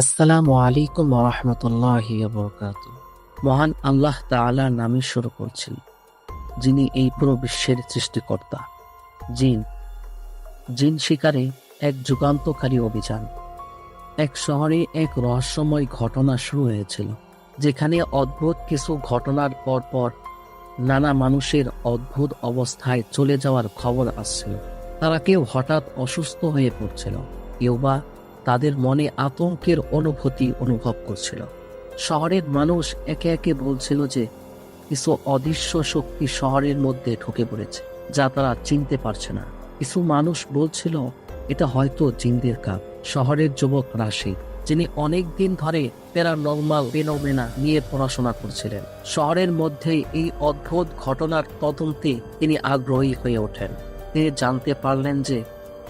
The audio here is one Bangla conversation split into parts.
আসসালামু আলাইকুম রহমতুল্লাহি বরকাত মহান আল্লাহ তাআলা নামে শুরু করছেন, যিনি এই পুরো বিশ্বের সৃষ্টিকর্তা। জিন জিন শিকারে এক যুগান্তকারী অভিযান। এক শহরে এক রহস্যময় ঘটনা শুরু হয়েছিল, যেখানে অদ্ভুত কিছু ঘটনার পর পর নানা মানুষের অদ্ভুত অবস্থায় চলে যাওয়ার খবর আসছিল। তারা কেউ হঠাৎ অসুস্থ হয়ে পড়ছিল, কেউ বা তাদের মনে আতঙ্কের অনুভূতি অনুভব করছিল। শহরের মানুষ একে একে বলছিল যে, কিছু অদৃশ্য শক্তি শহরের মধ্যে ঢুকে পড়েছে, যা তারা চিনতে পারছে না। কিছু মানুষ বলছিল, এটা হয়তো জিনদের কাপ। শহরের যুবক রাশি, যিনি অনেক দিন ধরে প্যারানর্মাল ফেনোমেনা নিয়ে পড়াশোনা করছিলেন। শহরের মধ্যে এই অদ্ভুত ঘটনার তদন্তে তিনি আগ্রহী হয়ে ওঠেন। তিনি জানতে পারলেন যে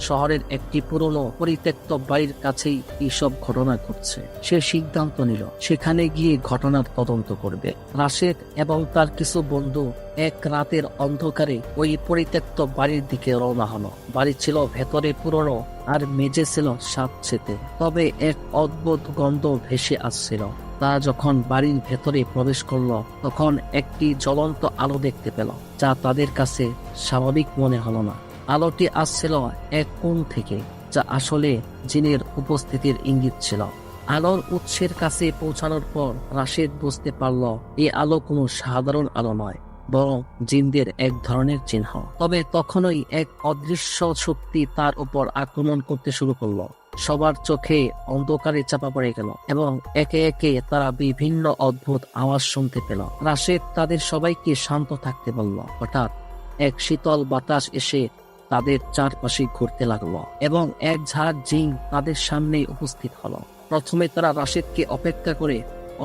শহরের একটি পুরনো পরিত্যক্ত বাড়ির কাছেই এইসব ঘটনা ঘটছে। সে সিদ্ধান্ত নিল, সেখানে গিয়ে ঘটনার তদন্ত করবে। রাশেদ এবং তার কিছু বন্ধু এক রাতের অন্ধকারে ওই পরিত্যক্ত বাড়ির দিকে রওনা হলো। বাড়ি ছিল ভেতরে পুরনো আর মেঝে ছিল সাতছেতে তবে এক অদ্ভুত গন্ধ ভেসে আসছিল। তা যখন বাড়ির ভেতরে প্রবেশ করল, তখন একটি জ্বলন্ত আলো দেখতে পেল, যা তাদের কাছে স্বাভাবিক মনে হলো না। আলোটি আসছিল এক কোণ থেকে, যা আসলে জিনের উপস্থিতির ইঙ্গিত ছিল। আলোর উৎসের কাছে পৌঁছানোর পর রাশেদ বুঝতে পারল এই আলো কোনো সাধারণ আলো নয়, বরং জিনদের এক ধরনের চিহ্ন। তবে তখনই এক অদৃশ্য শক্তি তার উপর আক্রমণ করতে শুরু করল। সবার চোখে অন্ধকারে চাপা পড়ে গেল এবং একে একে তারা বিভিন্ন অদ্ভুত আওয়াজ শুনতে পেল। রাশেদ তাদের সবাইকে শান্ত থাকতে বলল। হঠাৎ এক শীতল বাতাস এসে তাদের চারপাশে ঘুরতে লাগল এবং এক ঝাড় জিন তাদের সামনেই উপস্থিত হলো। প্রথমে তারা রাশেদকে অপেক্ষা করে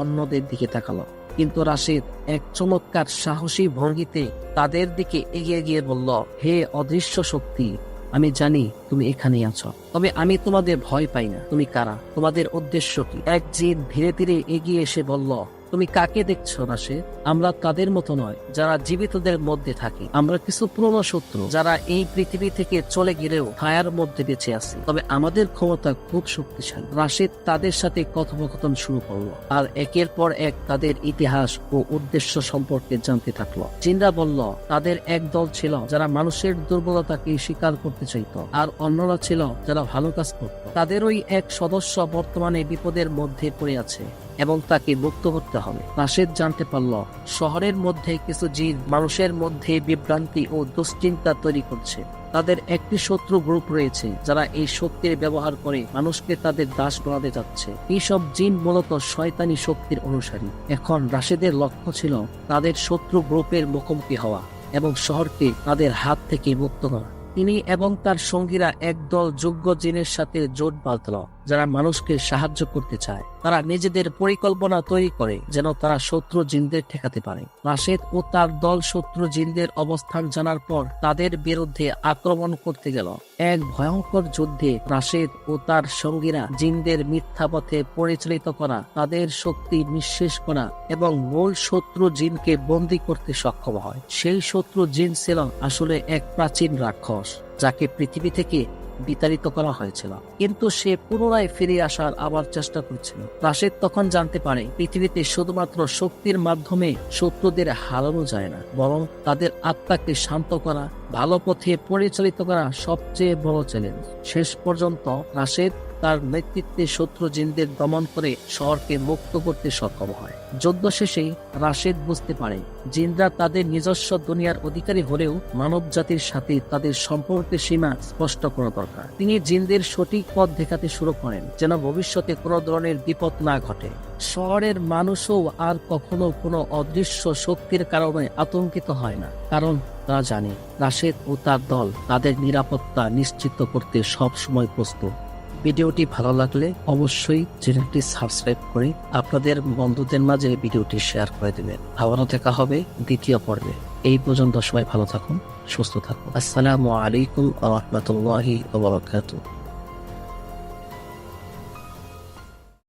অন্যদের দিকে তাকালো, কিন্তু রাশেদ এক চমৎকার সাহসী ভঙ্গিতে তাদের দিকে এগিয়ে গিয়ে বলল, হে অদৃশ্য শক্তি, আমি জানি তুমি এখানেই আছো, তবে আমি তোমাদের ভয় পাই না। তুমি কারা? তোমাদের উদ্দেশ্য কি? এক জিন ধীরে ধীরে এগিয়ে এসে বলল তুমি কাকে দেখছ সে? আমরা তাদের মতো নয়, যারা জীবিতদের মধ্যে থাকি। আমরা কিছু পুরনো শত্রু, যারা এই পৃথিবী থেকে চলে গেলেও ছায়ার মধ্যে বেঁচে আছে। তবে আমাদের ক্ষমতা খুব শক্তিশালী। রাশেদ তাদের সাথে কথোপকথন শুরু করল, আর একের পর এক তাদের ইতিহাস ও উদ্দেশ্য সম্পর্কে জানতে থাকল। জিনরা বলল, তাদের এক দল ছিল যারা মানুষের দুর্বলতাকে স্বীকার করতে চাইত, আর অন্যরা ছিল যারা ভালো কাজ করত। তাদের ওই এক সদস্য বর্তমানে বিপদের মধ্যে পড়ে আছে। এবং তাকে মুক্ত করতে হবে। রাশেদ জানতে পারল, শহরের মধ্যে কিছু জিন মানুষের মধ্যে বিভ্রান্তি ও দুশ্চিন্তা তৈরি করছে। তাদের একটি শত্রু গ্রুপ রয়েছে যারা এই শক্তির ব্যবহার করে মানুষকে তাদের দাস বানাতে যাচ্ছে। এইসব জিন মূলত শয়তানি শক্তির অনুসারী। এখন রাশেদের লক্ষ্য ছিল তাদের শত্রু গ্রুপের মুখোমুখি হওয়া এবং শহরকে তাদের হাত থেকে মুক্ত করা। তিনি এবং তার সঙ্গীরা একদল যোগ্য জিনের সাথে জোট বাঁধল। যারা মানুষকে সাহায্য করতে চায়, তারা নিজেদের পরিকল্পনা তৈরি করে যেন তারা শত্রু জিনদের ঠেকাতে পারে। রাশেদ ও তার দল শত্রু জিনদের অবস্থান জানার পর তাদের বিরুদ্ধে আক্রমণ করতে গেল। এক ভয়ঙ্কর যুদ্ধে রাশেদ ও তার সঙ্গীরা জিনদের মিথ্যা পথে পরিচালিত করা, তাদের শক্তি নিঃশেষ করা এবং মূল শত্রু জিনকে বন্দী করতে সক্ষম হয়। সেই শত্রু জিন ছিল আসলে এক প্রাচীন রাক্ষস, যাকে পৃথিবী থেকে বিতাড়িত করা হয়েছিল। কিন্তু সে পুনরায় ফিরে আসার আবার চেষ্টা করছিল। রাশেদ তখন জানতে পারে, পৃথিবীতে শুধুমাত্র শক্তির মাধ্যমে শত্রুদের হারানো যায় না, বরং তাদের আত্মাকে শান্ত করা, ভালো পথে পরিচালিত করা সবচেয়ে বড় চ্যালেঞ্জ শেষ পর্যন্ত রাশেদ তার নেতৃত্বে শত্রু জিনদের দমন করে শহরকে মুক্ত করতে সক্ষম হয়। যুদ্ধ শেষে রাশেদ বুঝতে পারে, জিনরা তাদের নিজস্ব দুনিয়ার অধিকারী হলেও মানব জাতির সাথে তাদের সম্পর্কের সীমা স্পষ্ট করা দরকার। তিনি জিনদের সঠিক পথ দেখাতে শুরু করেন, যেন ভবিষ্যতে কোনো ধরনের বিপদ না ঘটে। শহরের মানুষও আর কখনো কোনো অদৃশ্য শক্তির কারণে আতঙ্কিত হয় না, কারণ তারা জানে রাশেদ ও তার দল তাদের নিরাপত্তা নিশ্চিত করতে সব সময় প্রস্তুত। ভিডিওটি ভালো লাগলে অবশ্যই চ্যানেলটি সাবস্ক্রাইব করে আপনাদের বন্ধুদের মাঝে ভিডিওটি শেয়ার করে দেবেন। আবারও দেখা হবে দ্বিতীয় পর্বে। এই পর্যন্ত সবাই ভালো থাকুন, সুস্থ থাকুন। আসসালামু আলাইকুম আহমতুল্লাহি